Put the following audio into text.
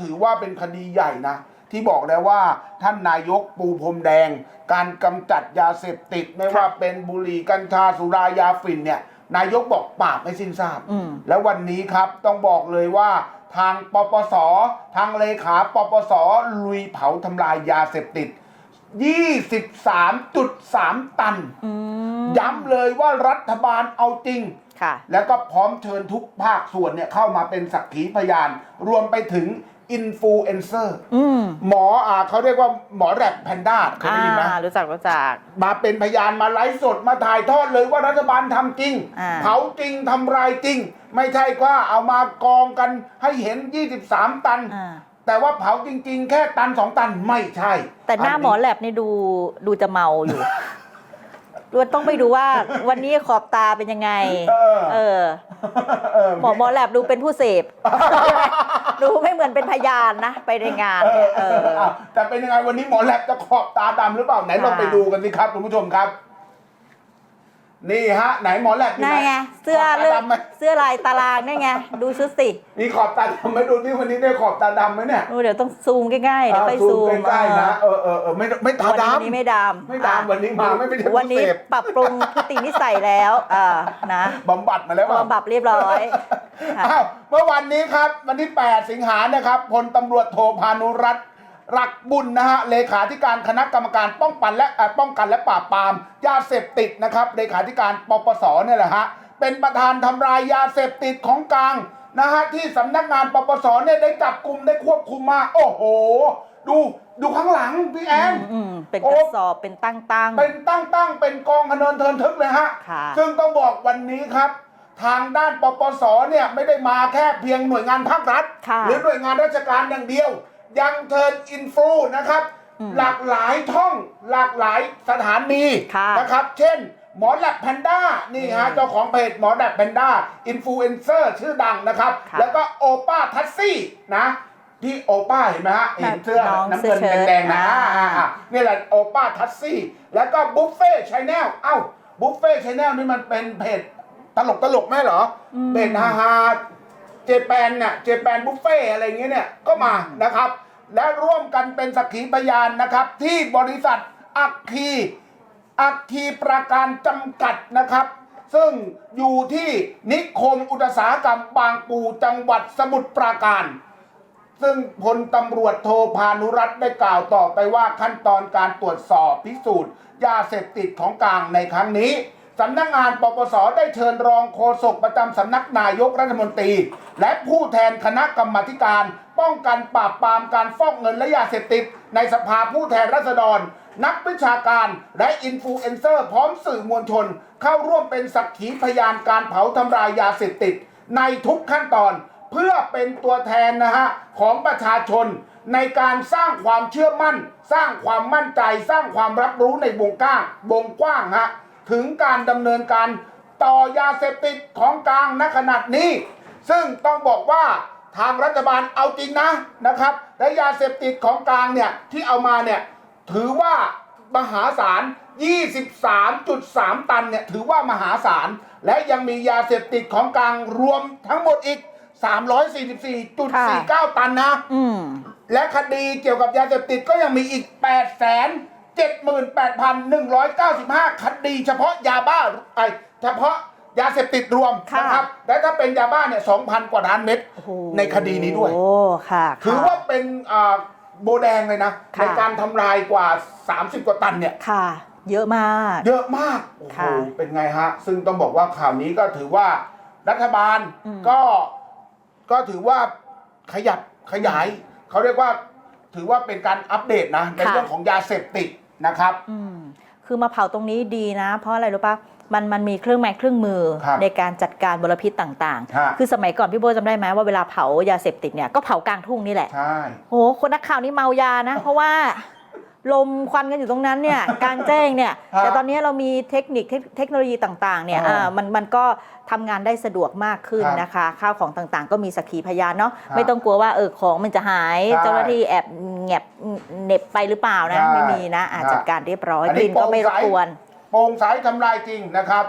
ถือว่าเป็นคดีใหญ่นะ ที่บอกแล้วว่าท่านนายกปูพรมแดง การกำจัดยาเสพติดไม่ว่าเป็นบุหรี่กัญชาสุรายาฝิ่นเนี่ยนายกบอกปราบไม่สิ้นทราบอืมแล้ววันนี้ครับต้องบอกเลยว่าทางปปส ทางเลขาปปส ลุยเผาทำลายยาเสพติด 23.3 ตันอืมย้ำเลยว่ารัฐบาลเอาจริงค่ะแล้วก็พร้อมเชิญทุกภาคส่วนเนี่ยเข้ามาเป็นสักขีพยาน รวมไปถึง อินฟลูเอนเซอร์อืมหมออ่าเขาเรียกว่าหมอแรปแพนด้าเคยอ่าได้ยินไหมรู้จักรู้จัก มาเป็นพยานมาไลฟ์สดมาถ่ายทอดเลยว่ารัฐบาลทำจริง อ่า เผาจริงทำลายจริง ไม่ใช่ว่าเอามากองกันให้เห็น 23 ตัน อ่าแต่ว่าเผาจริง ๆ แค่ตันสองตันไม่ใช่แต่หน้าหมอแลบนี่ดูดูจะเมาอยู่ ดูต้องไปดูว่าวันนี้ขอบตาเป็นยังไง เออ เออ เออหมอหมอแลบดูเป็นผู้เสพ ดูไม่เหมือนเป็นพยานนะ ไปในงานเอเนี่อยเอเออออะแต่เป็นยังไงวันนี้หมอแลบจะขอบตาดำหรือเปล่าไหนลองค่ะไปดูกันสิครับคุณผู้ชมครับ นี่ฮะ ไหนหมอแลบอยู่นั่นไหนไงเสื้อขบเลืตาอดำไหมเสื้อลายตารางนี่ไงดูชุดสิมีขอบตาดำไหมดูที่วันนี้ได้ขอบตาดำไหมเนี่ยดูเดี๋ยวต้องซูมใกล้ๆเดี๋ยวไปอ่าซูมใกล้ๆนะเออเออเออไม่ไม่ตาวันนี้ดำ วันนี้ไม่ดำไม่ดำวันนี้มาไม่ไม่ใช่ผู้วันนี้เสพ ปรับปรุงพฤตินิสัยแล้วอ่านะบำบัดมาแล้วเปล่าบำบัดเรียบร้อยค่ะ อ้าวเมื่อวันนี้ครับ วันที่ 8 สิงหานะครับพลตำรวจโทพานุรัตน์ รักบุญนะฮะเลขาธิการคณะกรรมการป้องกันและเอ่อป้องกันและปราบปรามยาเสพติดนะครับเลขาธิการปปสเนี่ยแหละฮะเป็นประธานทำลายยาเสพติดของกลางนะฮะที่สำนักงานปปสเนี่ยได้จับกลุ่มได้ควบคุมมา โอ้โห ดูดูข้างหลังพี่แอนอืมเป็นโอ้กระสอบเป็นตั้งตั้งๆเป็นตั้งตั้งๆเป็นกองพะเนินเทินทึกเลยฮะค่ะซึ่งต้องบอกวันนี้ครับ ทางด้านปปสเนี่ยไม่ได้มาแค่เพียงหน่วยงานภาครัฐค่ะหรือหน่วยงานราชการอย่างเดียว ยังเทิร์นอินฟลูนะครับอืมหลากหลายช่องหลากหลายสถานีค่ะนะครับ เช่น หมอแลบแพนด้านี่ฮะอืมเจ้าของเพจหมอแลบแพนด้าอินฟลูเอนเซอร์ชื่อดังนะครับค่ะแล้วก็โอป้าทัสซี่นะที่โอป้าเห็นไหมฮะเห็นเสื้อน้องน้ำเงินเสื้อเชิ้ตแดงๆนะอ่าอ่านี่แหละโอป้าทัสซี่ แล้วก็บุฟเฟ่ชแนลเอ้าบุฟเฟ่ชแนลนี่มันเป็นเพจตลกตลกๆไหมเหรออมเพจฮาฮาเจ แปนเนี่ยเจแปนบุฟเฟ่อะไรอย่างเงี้ยเนี่ยก็มานะครับ และร่วมกันเป็นสักขีพยานนะครับ ที่บริษัทอัคคีอัคคีประการจำกัดนะครับ ซึ่งอยู่ที่นิคมอุตสาหกรรมบางปูจังหวัดสมุทรปราการ ซึ่งพลตำรวจโทพานุรัตน์ได้กล่าวต่อไปว่าขั้นตอนการตรวจสอบพิสูจน์ยาเสพติดของกลางในครั้งนี้ สำนักงานปปสได้เชิญรองโฆษกประจำสำนักนายกรัฐมนตรี และผู้แทนคณะกรรมาการ ป้องกันปราบปรามการฟอกเงินและยาเสพติด ในสภาผู้แทนราษฎร นักวิชาการและอินฟลูเอนเซอร์พร้อมสื่อมวลชน เข้าร่วมเป็นสักขีพยานการเผาทำลายยาเสพติด ในทุกขั้นตอน เพื่อเป็นตัวแทนนะฮะของประชาชน ในการสร้างความเชื่อมั่น สร้างความมั่นใจ สร้างความรับรู้ในวงกว้างวงกว้างฮะ ถึงการดำเนินการต่อยาเสพติดของกลางณขนาดนี้ ซึ่งต้องบอกว่าทางรัฐบาลเอาจริงนะนะครับและยาเสพติดของกลางเนี่ยที่เอามาเนี่ยถือว่ามหาศาล 23.3 ตันเนี่ยถือว่ามหาศาล และยังมียาเสพติดของกลางรวมทั้งหมดอีก 344.49 ตันนะอืมและคดีเกี่ยวกับยาเสพติดก็ยังมีอีก8 7 8 1 9 5 คดีเฉพาะยาบ้าไอเฉพาะยาเสพติดรวมค่ะ นะครับ และถ้าเป็นยาบ้าเนี่ย2,000 กว่าล้านเม็ดโอ้โหในคดีนี้ด้วย โอ้ค่ะถือว่าเป็นอ่าโบแดงเลยนะ ค่ะ ในการทำลายกว่า 30 กว่าตันเนี่ย ค่ะ เยอะมาก เยอะมากโอ้โหค่ะเป็นไงฮะ ซึ่งต้องบอกว่าข่าวนี้ก็ถือว่ารัฐบาลอืม ก็ก็ถือว่าขยับขยาย เขาเรียกว่าถือว่าเป็นการอัปเดตนะ ในค่ะเรื่องของยาเสพติด นะครับอืมคือมาเผาตรงนี้ดีนะ เพราะอะไรรู้ปะมันมันมีเครื่องไม้เครื่องมือครับในการจัดการมลพิษต่างฮะ ๆ คือสมัยก่อนพี่โบจำได้ไหมว่าเวลาเผายาเสพติดเนี่ยก็เผากลางทุ่งนี่แหละ ใช่โอ้โหคนนักข่าวนี่เมายานะ เพราะว่า ลมควันกันอยู่ตรงนั้นเนี่ยกลางแจ้งเนี่ยฮะแต่ตอนนี้เรามีเทคนิคเทคเทคโนโลยีต่างๆเนี่ยอ่าอ่ามันมันก็ทำงานได้สะดวกมากขึ้นครับนะคะ ข้าวของต่างๆ ก็มีสักขีพยานเนาะฮะไม่ต้องกลัวว่าเออของมันจะหายใช่เจ้าหน้าที่แอบแงบเหน็บไปหรือเปล่านะใช่ไม่มีนะอาฮะจัดการเรียบร้อยอันกนี้ลิ่นก็ไม่รบกวนโปร่งใสทำลายจริงนะครับ